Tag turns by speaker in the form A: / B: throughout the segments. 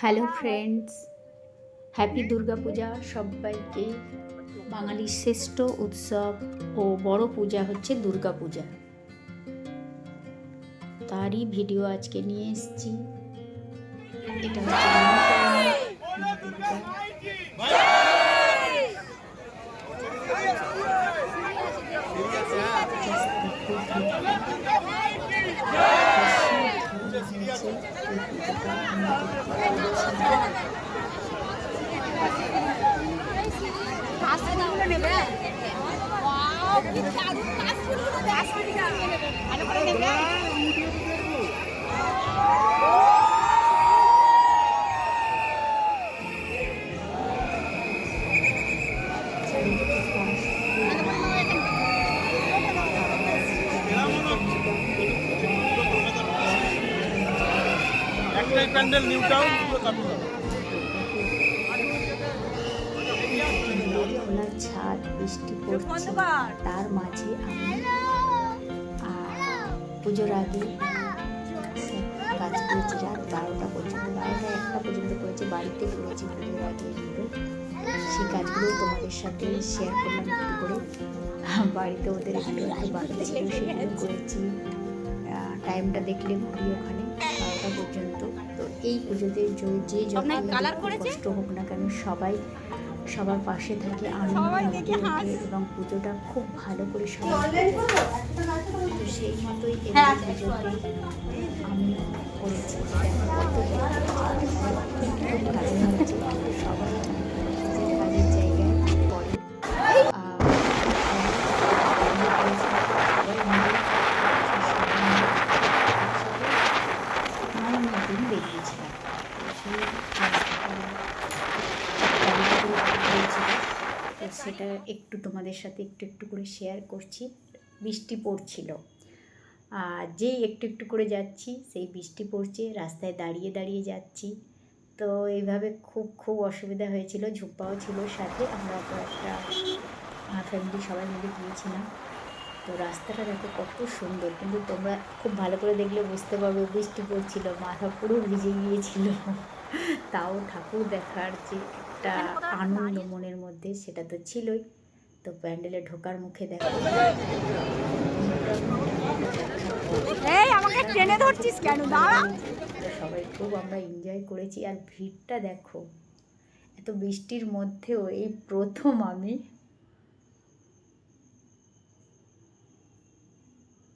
A: Hello friends happy Durga Puja সবাইকে। বাঙালির শ্রেষ্ঠ উৎসব ও বড় পূজা হচ্ছে দুর্গাপূজা তারই ভিডিও আজকে নিয়ে এসেছি। এটা হচ্ছে
B: ভালো করে নেবে
C: একটাই নিউ টাউন
A: ছাদ, বৃষ্টি পড়ছে, তার মাঝে আমি। পুজোর আগে কাজ করেছি রাত বারোটা পর্যন্ত বারোটা একটা পর্যন্ত করেছি, বাড়িতে করেছি পুজোর আগে সেই কাজগুলো তোমাদের সাথে শেয়ার করলাম একটু করে। বাড়িতে ওদের একটু বাকি ছিল সেগুলো করেছি। টাইমটা দেখলে ঘুরি ওখানে। এই পুজোতে যে- যে যত
B: করেছে?
A: কষ্ট হোক না কেন সবাই সবার পাশে থাকে আনন্দ
B: সবাই
A: মেতে
B: দেখে
A: ওঠে
B: হাসে।
A: এবং পুজোটা খুব ভালো করে সবাই তো সেই মতোই পুজোতে আমি করেছি সবাই নিজের কাজের জায়গায় তোমাদের সাথে একটু একটু করে শেয়ার করছি। বৃষ্টি পড়ছিল। আর যেই একটু একটু করে যাচ্ছি সেই বৃষ্টি পড়ছে রাস্তায় দাঁড়িয়ে দাঁড়িয়ে যাচ্ছি। তো এইভাবে খুব খুব অসুবিধা হয়েছিল ঝুপ্পাও ছিল সাথে। আমরা তো একটা ফ্যামিলি সবাই মিলে গিয়েছিলাম। তো রাস্তাটা দেখো কত সুন্দর। কিন্তু তোমরা খুব ভালো করে দেখলে বুঝতে পারবে বৃষ্টি পড়ছিল মাথা পুরো ভিজে গিয়েছিল। তাও ঠাকুর দেখার যে একটা আনন্দ মনের মধ্যে সেটা তো ছিলই। তো প্যান্ডেলে ঢোকার মুখে দেখো।
B: এই আমাকে টেনে ধরছিস কেন? দাঁড়া।
A: সবাই খুব আমরা এনজয় করেছি আর ভিড়টা দেখো এত বৃষ্টির মধ্যেও এই প্রথম আমি।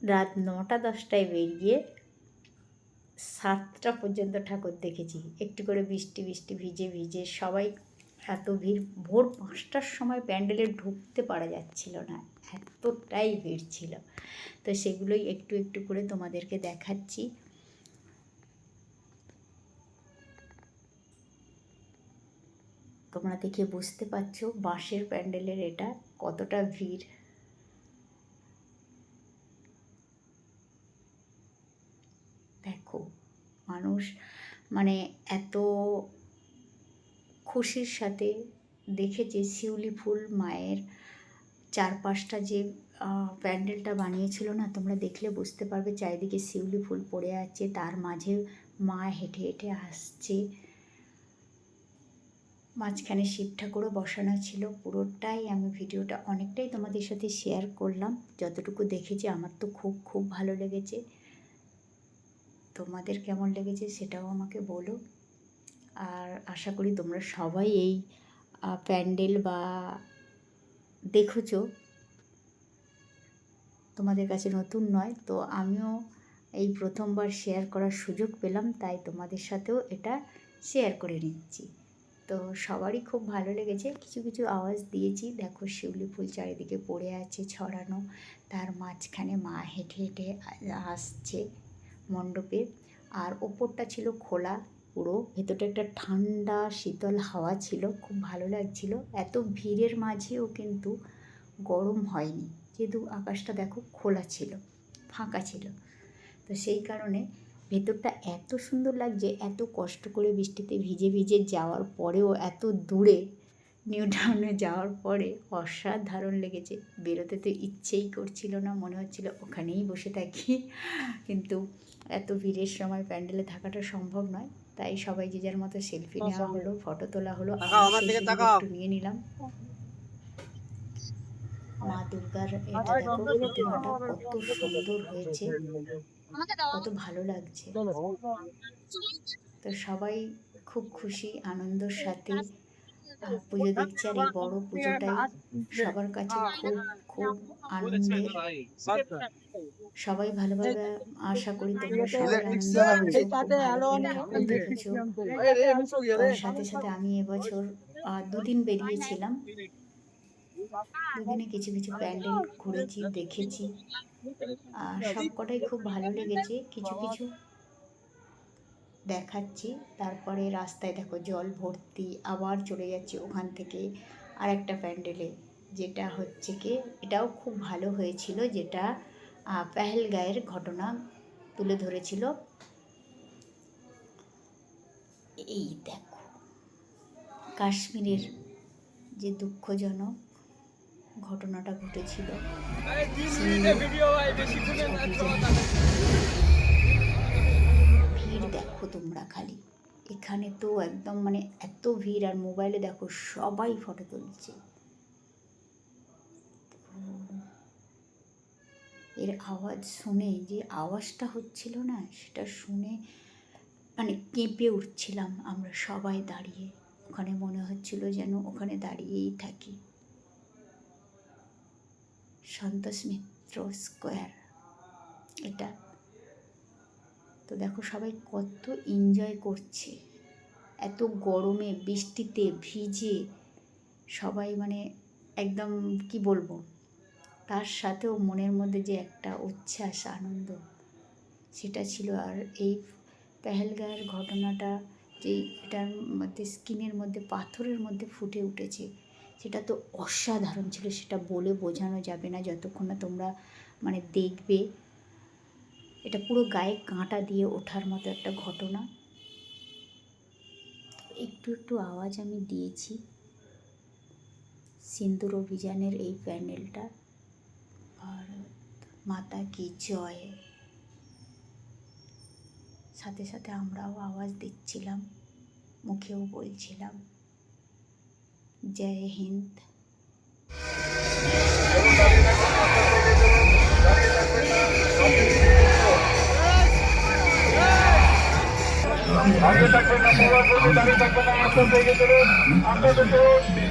A: রাত নটা দশটায় বেরিয়ে সাতটা পর্যন্ত ঠাকুর দেখেছি। একটু করে বৃষ্টি বৃষ্টি ভিজে ভিজে সবাই এত ভিড়। ভোর পাঁচটার সময় প্যান্ডেলে ঢুকতে পারা যাচ্ছিল না, এতটাই ভিড় ছিল। তো সেগুলোই একটু একটু করে তোমাদেরকে দেখাচ্ছি। তোমরা দেখে বুঝতে পারছ বাঁশের প্যান্ডেলের এটা কতটা ভিড়। দেখো, মানুষ মানে এত খুশির সাথে দেখেছে শিউলি ফুল মায়ের চারপাশটা যে প্যান্ডেলটা বানিয়েছিল না, তোমরা দেখলে বুঝতে পারবে চারিদিকে শিউলি ফুল পড়ে আছে, তার মাঝে মা হেঁটে হেঁটে আসছে। মাঝখানে শিব ঠাকুরও বসানো ছিল, পুরোটাই আমি ভিডিওটা অনেকটাই তোমাদের সাথে শেয়ার করলাম। যতটুকু দেখেছি আমার তো খুব খুব ভালো লেগেছে। তোমাদের কেমন লেগেছে সেটাও আমাকে বলো। আর আশা করি তোমরা সবাই এই প্যান্ডেল বা দেখেছ। তোমাদের কাছে নতুন নয়, তো আমিও এই প্রথমবার শেয়ার করার সুযোগ পেলাম, তাই তোমাদের সাথেও এটা শেয়ার করে নিচ্ছি। তো সবারই খুব ভালো লেগেছে, কিছু কিছু আওয়াজ দিয়েছি। দেখো শিউলি ফুল চারিদিকে পড়ে আছে ছড়ানো, তার মাঝখানে মা হেঁটে হেঁটে আসছে মণ্ডপে। আর ওপরটা ছিল খোলা পুরো ভেতরটা একটা ঠান্ডা, শীতল হাওয়া ছিল, খুব ভালো লাগছিল। এত ভিড়ের মাঝেও কিন্তু গরম হয়নি। যেহেতু আকাশটা দেখো খোলা ছিল, ফাঁকা ছিল। তো সেই কারণে ভেতরটা এত সুন্দর লাগছে, এত কষ্ট করে বৃষ্টিতে ভিজে ভিজে যাওয়ার পরেও এত দূরে, নিউ টাউনে যাওয়ার পরে অসাধারণ লেগেছে। বেরোতে তো ইচ্ছেই করছিল না, মনে হচ্ছিল ওখানেই বসে থাকি। কিন্তু এত ভিড়ের সময় প্যান্ডেলে থাকাটা সম্ভব নয়। তাই সবাই যে যার মতো সেলফি নেওয়া হলো ফটো তোলা হলো। একটু নিয়ে নিলাম। মা দুর্গার এটা দেখো প্রতিমাটা কত সুন্দর হয়েছে কত ভালো লাগছে। তো সবাই খুব খুশি আনন্দের সাথে। পুজো দেখছে আর এই বড় পুজোটাই সবার কাছে খুব খুব আনন্দের। সবাই ভালোভাবে আশা করি তোমরা সবাই সাথে সাথে আমি এবছর দুদিন বেরিয়েছিলাম। দুদিনে কিছু কিছু প্যান্ডেল ঘুরেছি দেখেছি। আর সবকটাই খুব ভালো লেগেছে। কিছু কিছু দেখাচ্ছি। তারপরে রাস্তায় দেখো জল ভর্তি আবার চলে যাচ্ছে ওখান থেকে আর একটা প্যান্ডেলে। যেটা হচ্ছে কি এটাও খুব ভালো হয়েছিল। যেটা পেহেলগাঁয়ের ঘটনা তুলে ধরেছিল। এই দেখো কাশ্মীরের যে দুঃখজনক ঘটনাটা ঘটেছিল ভিড় দেখো তোমরা খালি। এখানে তো একদম মানে এত ভিড় আর মোবাইলে দেখো সবাই ফটো তুলছে। এর আওয়াজ শুনে যে আওয়াজটা হচ্ছিল না, সেটা শুনে মানে কেঁপে উঠছিলাম আমরা সবাই দাঁড়িয়ে। ওখানে মনে হচ্ছিল যেন ওখানে দাঁড়িয়েই থাকি। সন্তোষ মিত্র স্কোয়ার, এটা। তো দেখো সবাই কত এনজয় করছে। এত গরমে, বৃষ্টিতে ভিজে সবাই মানে একদম কি বলব? তার সাথেও মনের মধ্যে যে একটা উচ্ছ্বাস, আনন্দ, সেটা ছিল। আর এই পেহেলগাঁয়ের ঘটনাটা যে এটার মধ্যে, স্কিনের মধ্যে, পাথরের মধ্যে ফুটে উঠেছে, সেটা তো অসাধারণ ছিল। সেটা বলে বোঝানো যাবে না যতক্ষণ না তোমরা মানে দেখবে। এটা পুরো গায়ে কাঁটা দিয়ে ওঠার মতো একটা ঘটনা। একটু একটু আওয়াজ আমি দিয়েছি। সিন্দুর অভিযানের এই প্যান্ডেলটা ভারত মাতা কি জয় সাথে সাথে আমরাও আওয়াজ দিচ্ছিলাম মুখেও বলছিলাম জয় হিন্দ
D: দাঁড়িয়ে থাকবেন না পূর্ববর্তী দাঁড়িয়ে থাকবেন না আস্তে আস্তে এগিয়ে চলুন আস্তে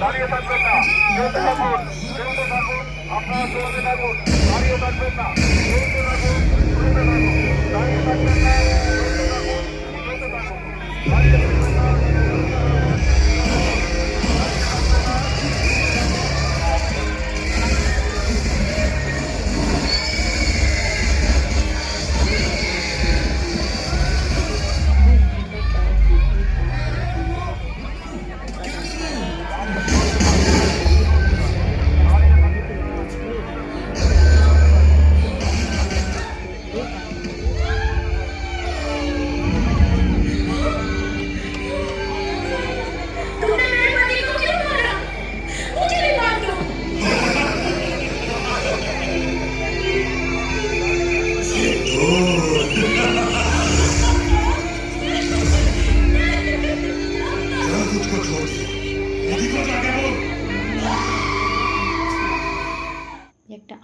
D: দাঁড়িয়ে থাকবেন না চলতে থাকুন চলতে থাকুন আপনারা চলতে থাকুন দাঁড়িয়ে থাকবেন না চলতে থাকুন চলতে থাকুন দাঁড়িয়ে থাকবেন না চলতে থাকুন চলতে থাকুন দাঁড়িয়ে থাকবেন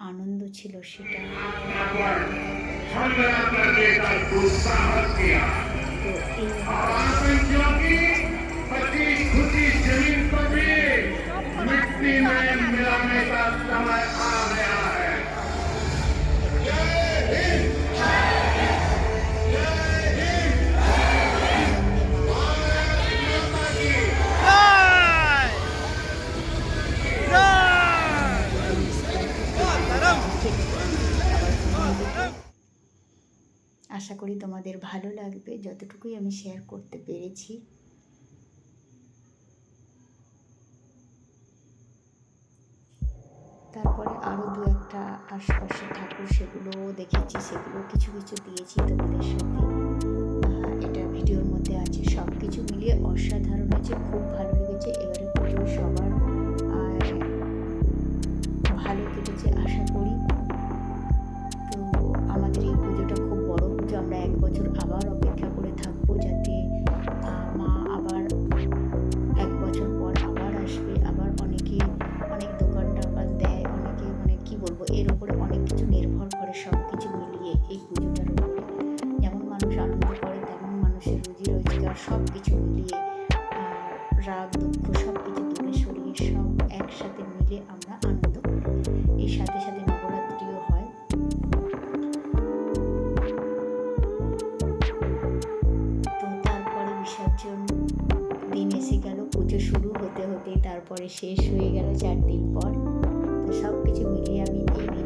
A: আনন্দ ছিল সেটা তো এই
D: पच्चीस फुटी जमीन को भी मिट्टी में मिलाने का समय आ गया
A: লাগবে, যতটুকুই আমি শেয়ার করতে পেরেছি। তারপরে আরও দু একটা আশপাশে ঠাকুর, সেগুলোও দেখেছি সেগুলো কিছু কিছু দিয়েছি তোমাদের সাথে এটা ভিডিওর মধ্যে আছে। সব কিছু মিলিয়ে অসাধারণ হয়েছে, খুব ভালো লেগেছে। এবারে পুজো সবার আর ভালো কেটেছে, আশা করি। আবার অপেক্ষা করে থাকব যাতে মা আবার এক বছর পর আবার আসবে, আবার অনেকে অনেক দোকান টাকা দেয়, অনেকে মানে কি বলব, এর উপরে অনেক কিছু নির্ভর করে সব কিছু মিলিয়ে এই পুজোটার উপরে। যেমন মানুষ আনন্দ করে, তেমন মানুষের রুজি, রোজগার সব কিছু মিলিয়ে রাগ, দুঃখ সব কিছু দূরে সরিয়ে সব একসাথে মিলে আমরা আনন্দ করি। এর সাথে সাথে শুরু হতে হতে তারপরে শেষ হয়ে গেল চার দিন পর। তো সব কিছু মিলিয়ে আমি এই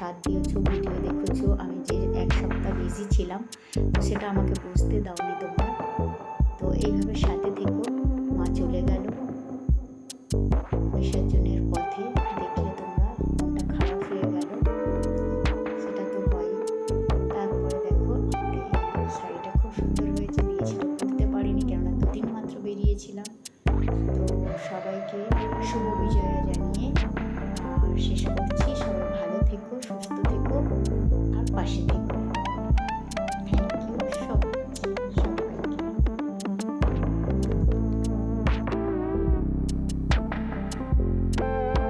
A: সাথ দিয়েছ ভিডিও দেখেছ, আমি যে এক সপ্তাহ বিজি ছিলাম, তো সেটা আমাকে বুঝতে দাওনি তোমরা। তো এইভাবে সাথে থেকো, মা চলে গেলো।